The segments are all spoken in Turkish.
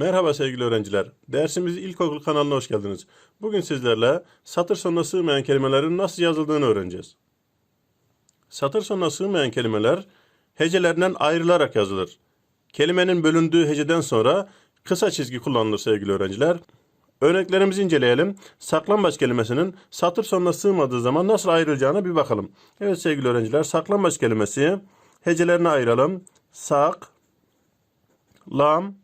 Merhaba sevgili öğrenciler. Dersimiz İlkokul kanalına hoş geldiniz. Bugün sizlerle satır sonuna sığmayan kelimelerin nasıl yazıldığını öğreneceğiz. Satır sonuna sığmayan kelimeler hecelerinden ayrılarak yazılır. Kelimenin bölündüğü heceden sonra kısa çizgi kullanılır sevgili öğrenciler. Örneklerimizi inceleyelim. Saklambaç kelimesinin satır sonuna sığmadığı zaman nasıl ayrılacağına bir bakalım. Evet sevgili öğrenciler, saklambaç kelimesi hecelerine ayıralım. Sak, lam,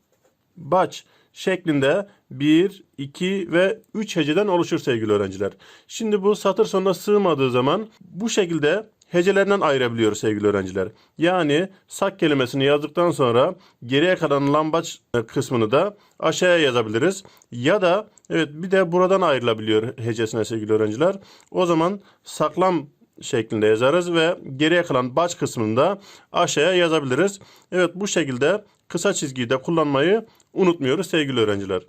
baç şeklinde 1, 2 ve 3 heceden oluşur sevgili öğrenciler. Şimdi bu satır sonuna sığmadığı zaman bu şekilde hecelerinden ayırabiliyoruz sevgili öğrenciler. Yani sak kelimesini yazdıktan sonra geriye kalan lambaç kısmını da aşağıya yazabiliriz. Ya da evet bir de buradan ayrılabiliyor hecesine sevgili öğrenciler. O zaman saklam şeklinde yazarız ve geriye kalan baş kısmını da aşağıya yazabiliriz. Evet bu şekilde kısa çizgiyi de kullanmayı unutmuyoruz sevgili öğrenciler.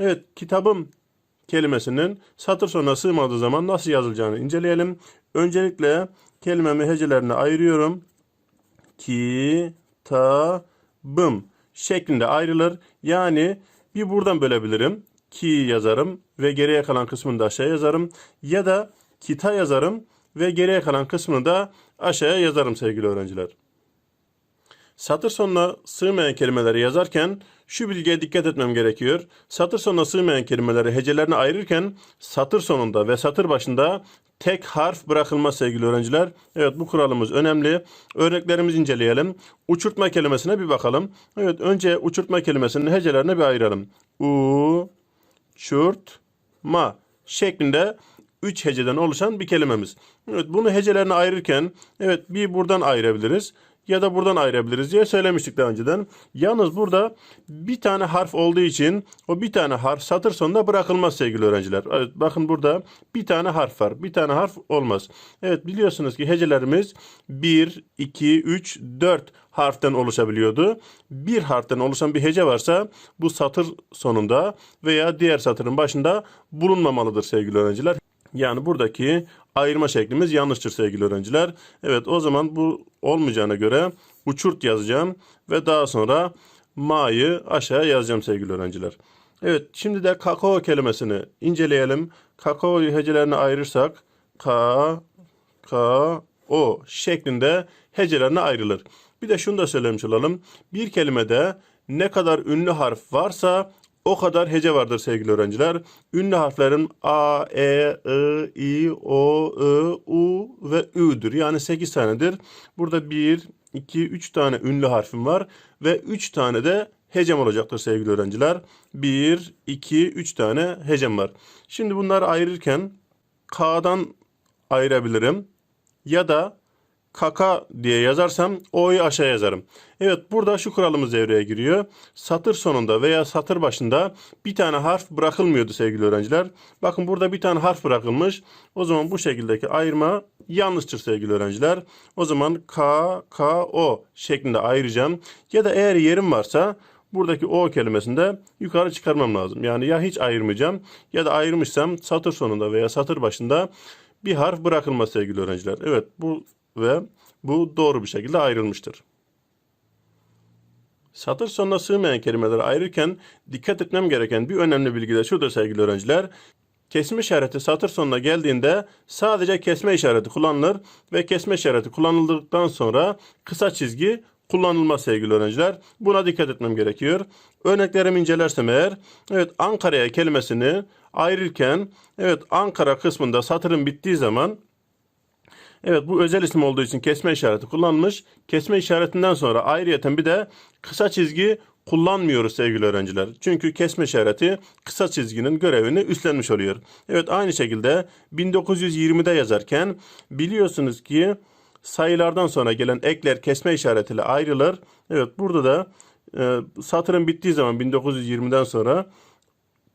Evet kitabım kelimesinin satır sonuna sığmadığı zaman nasıl yazılacağını inceleyelim. Öncelikle kelimemi hecelerine ayırıyorum. Kitabım şeklinde ayrılır. Yani bir buradan bölebilirim. Ki yazarım ve geriye kalan kısmını da aşağıya yazarım. Ya da kita yazarım ve geriye kalan kısmını da aşağıya yazarım sevgili öğrenciler. Satır sonuna sığmayan kelimeleri yazarken şu bilgiye dikkat etmem gerekiyor. Satır sonuna sığmayan kelimeleri hecelerine ayırırken satır sonunda ve satır başında tek harf bırakılmaz sevgili öğrenciler. Evet bu kuralımız önemli. Örneklerimizi inceleyelim. Uçurtma kelimesine bir bakalım. Evet önce uçurtma kelimesinin hecelerine bir ayıralım. U, çurt, ma şeklinde 3 heceden oluşan bir kelimemiz. Evet bunu hecelerine ayırırken evet bir buradan ayırabiliriz ya da buradan ayırabiliriz diye söylemiştik daha önceden. Yalnız burada bir tane harf olduğu için o bir tane harf satır sonunda bırakılmaz sevgili öğrenciler. Evet, bakın burada bir tane harf var. Bir tane harf olmaz. Evet biliyorsunuz ki hecelerimiz 1, 2, 3, 4 harften oluşabiliyordu. Bir harften oluşan bir hece varsa bu satır sonunda veya diğer satırın başında bulunmamalıdır sevgili öğrenciler. Yani buradaki ayırma şeklimiz yanlıştır sevgili öğrenciler. Evet o zaman bu olmayacağına göre uçurt yazacağım ve daha sonra ma'yı aşağıya yazacağım sevgili öğrenciler. Evet şimdi de kakao kelimesini inceleyelim. Kakaoyu hecelerine ayırırsak ka, ka, o şeklinde hecelerine ayrılır. Bir de şunu da söylemiş olalım. Bir kelimede ne kadar ünlü harf varsa o kadar hece vardır sevgili öğrenciler. Ünlü harflerin A, E, I, I, O, Ö, U ve Ü'dür. Yani 8 tanedir. Burada 1, 2, 3 tane ünlü harfim var ve 3 tane de hecem olacaktır sevgili öğrenciler. 1, 2, 3 tane hecem var. Şimdi bunları ayırırken K'dan ayırabilirim ya da kaka diye yazarsam o'yu aşağı yazarım. Evet burada şu kuralımız devreye giriyor. Satır sonunda veya satır başında bir tane harf bırakılmıyordu sevgili öğrenciler. Bakın burada bir tane harf bırakılmış. O zaman bu şekildeki ayırma yanlıştır sevgili öğrenciler. O zaman k, k, o şeklinde ayıracağım. Ya da eğer yerim varsa buradaki o kelimesini de yukarı çıkarmam lazım. Yani ya hiç ayırmayacağım ya da ayırmışsam satır sonunda veya satır başında bir harf bırakılmaz sevgili öğrenciler. Evet bu ve bu doğru bir şekilde ayrılmıştır. Satır sonuna sığmayan kelimeleri ayırırken dikkat etmem gereken bir önemli bilgi de şudur sevgili öğrenciler. Kesme işareti satır sonuna geldiğinde sadece kesme işareti kullanılır ve kesme işareti kullanıldıktan sonra kısa çizgi kullanılmaz sevgili öğrenciler. Buna dikkat etmem gerekiyor. Örneklerimi incelersem eğer, evet Ankara'ya kelimesini ayırırken, evet Ankara kısmında satırın bittiği zaman Evet bu özel isim olduğu için kesme işareti kullanmış. Kesme işaretinden sonra ayrıyeten bir de kısa çizgi kullanmıyoruz sevgili öğrenciler. Çünkü kesme işareti kısa çizginin görevini üstlenmiş oluyor. Evet aynı şekilde 1920'de yazarken biliyorsunuz ki sayılardan sonra gelen ekler kesme işaretiyle ayrılır. Evet burada da e, satırın bittiği zaman 1920'den sonra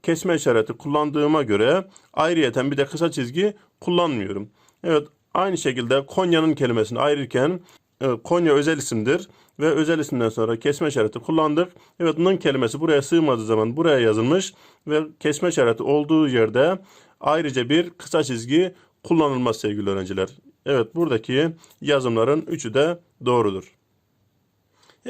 kesme işareti kullandığıma göre ayrıyeten bir de kısa çizgi kullanmıyorum. Evet Aynı şekilde Konya'nın kelimesini ayırırken e, Konya özel isimdir ve özel isimden sonra kesme işareti kullandık. Evet nın kelimesi buraya sığmadığı zaman buraya yazılmış ve kesme işareti olduğu yerde ayrıca bir kısa çizgi kullanılmaz sevgili öğrenciler. Evet buradaki yazımların üçü de doğrudur.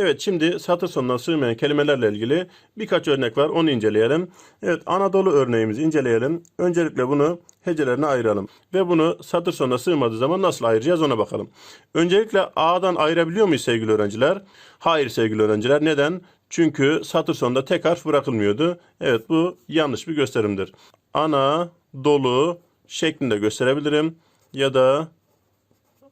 Evet şimdi satır sonuna sığmayan kelimelerle ilgili birkaç örnek var onu inceleyelim. Evet Anadolu örneğimizi inceleyelim. Öncelikle bunu hecelerine ayıralım. Ve bunu satır sonuna sığmadığı zaman nasıl ayıracağız ona bakalım. Öncelikle A'dan ayırabiliyor muyuz sevgili öğrenciler? Hayır sevgili öğrenciler. Neden? Çünkü satır sonunda tek harf bırakılmıyordu. Evet bu yanlış bir gösterimdir. Ana, dolu şeklinde gösterebilirim. Ya da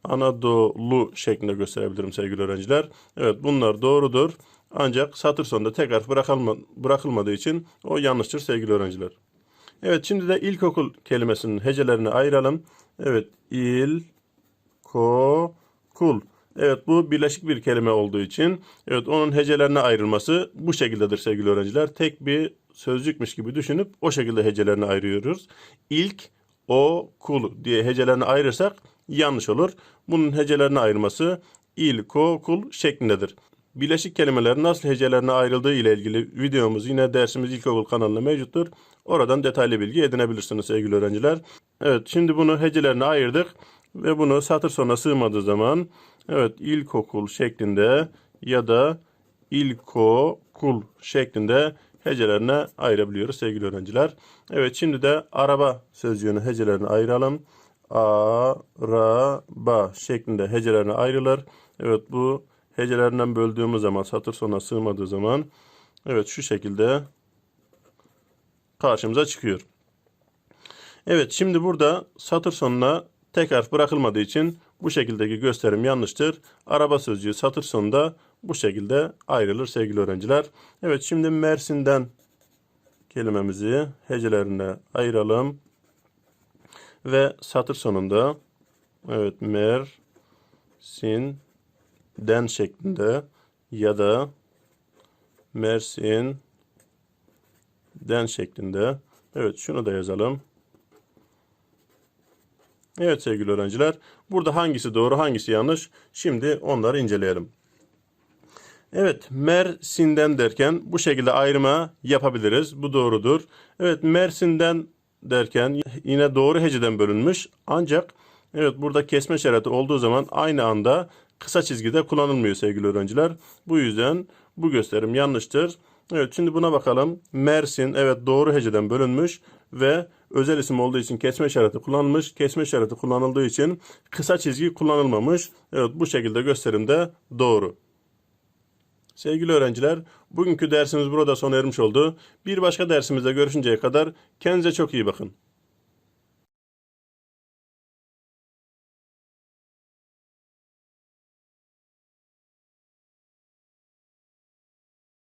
Anadolu şeklinde gösterebilirim sevgili öğrenciler. Evet bunlar doğrudur. Ancak satır sonunda tek harf bırakılma, bırakılmadığı için o yanlıştır sevgili öğrenciler. Evet şimdi de ilkokul kelimesinin hecelerini ayıralım. Evet il, ko, kul. Evet bu birleşik bir kelime olduğu için evet onun hecelerine ayrılması bu şekildedir sevgili öğrenciler. Tek bir sözcükmüş gibi düşünüp o şekilde hecelerini ayırıyoruz. İlk, o, kul diye hecelerini ayırırsak yanlış olur. Bunun hecelerini ayırması il, ko, şeklindedir. Birleşik kelimelerin nasıl hecelerine ayrıldığı ile ilgili videomuz yine dersimiz ilkokul kanalında mevcuttur. Oradan detaylı bilgi edinebilirsiniz sevgili öğrenciler. Evet şimdi bunu hecelerine ayırdık ve bunu satır sonuna sığmadığı zaman evet ilkokul şeklinde ya da ilkokul şeklinde hecelerine ayırabiliyoruz sevgili öğrenciler. Evet şimdi de araba sözcüğünün hecelerini ayıralım. Araba şeklinde hecelerine ayrılır. Evet bu hecelerinden böldüğümüz zaman satır sonuna sığmadığı zaman evet şu şekilde karşımıza çıkıyor. Evet şimdi burada satır sonuna tek harf bırakılmadığı için bu şekildeki gösterim yanlıştır. Araba sözcüğü satır sonunda bu şekilde ayrılır sevgili öğrenciler. Evet şimdi Mersin'den kelimemizi hecelerine ayıralım. Ve satır sonunda evet Mersin den şeklinde ya da Mersin den şeklinde. Evet şunu da yazalım. Evet sevgili öğrenciler. Burada hangisi doğru hangisi yanlış? Şimdi onları inceleyelim. Evet Mersin'den derken bu şekilde ayrıma yapabiliriz. Bu doğrudur. Evet Mersin'den derken yine doğru heceden bölünmüş. Ancak evet burada kesme işareti olduğu zaman aynı anda kısa çizgide kullanılmıyor sevgili öğrenciler. Bu yüzden bu gösterim yanlıştır. Evet şimdi buna bakalım. Mersin evet doğru heceden bölünmüş ve özel isim olduğu için kesme işareti kullanılmış. Kesme işareti kullanıldığı için kısa çizgi kullanılmamış. Evet bu şekilde gösterimde doğru. Sevgili öğrenciler, bugünkü dersimiz burada sona ermiş oldu. Bir başka dersimizde görüşünceye kadar kendinize çok iyi bakın.